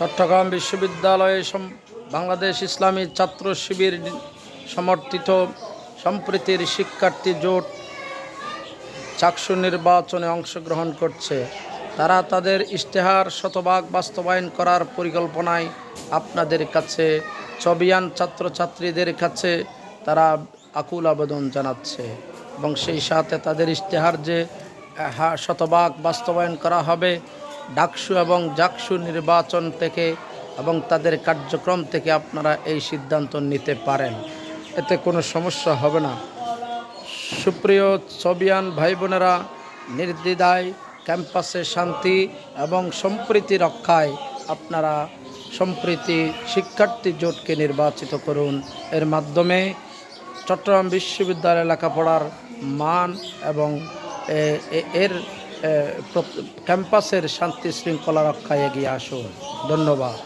চট্টগ্রাম বিশ্ববিদ্যালয়ে বাংলাদেশ ইসলামী ছাত্র শিবির সমর্থিত সম্প্রীতির শিক্ষার্থী জোট চাকসু নির্বাচনে অংশগ্রহণ করছে। তারা তাদের ইশতেহার শতভাগ বাস্তবায়ন করার পরিকল্পনায় আপনাদের কাছে ছবিয়ান ছাত্রছাত্রীদের কাছে তারা আকুল আবেদন জানাচ্ছে এবং সেই সাথে তাদের ইশতেহার যে শতভাগ বাস্তবায়ন করা হবে ডাকসু এবং জাকসু নির্বাচন থেকে এবং তাদের কার্যক্রম থেকে আপনারা এই সিদ্ধান্ত নিতে পারেন। এতে কোনো সমস্যা হবে না। সুপ্রিয় ছবিয়ান ভাই বোনেরা নির্দ্বিধায় ক্যাম্পাসে শান্তি এবং সম্প্রীতি রক্ষায় আপনারা সম্প্রীতি শিক্ষার্থী জোটকে নির্বাচিত করুন। এর মাধ্যমে চট্টগ্রাম বিশ্ববিদ্যালয়ে লেখাপড়ার মান এবং এর ক্যাম্পাসের শান্তি শৃঙ্খলা রক্ষায় এগিয়ে আসুন। ধন্যবাদ।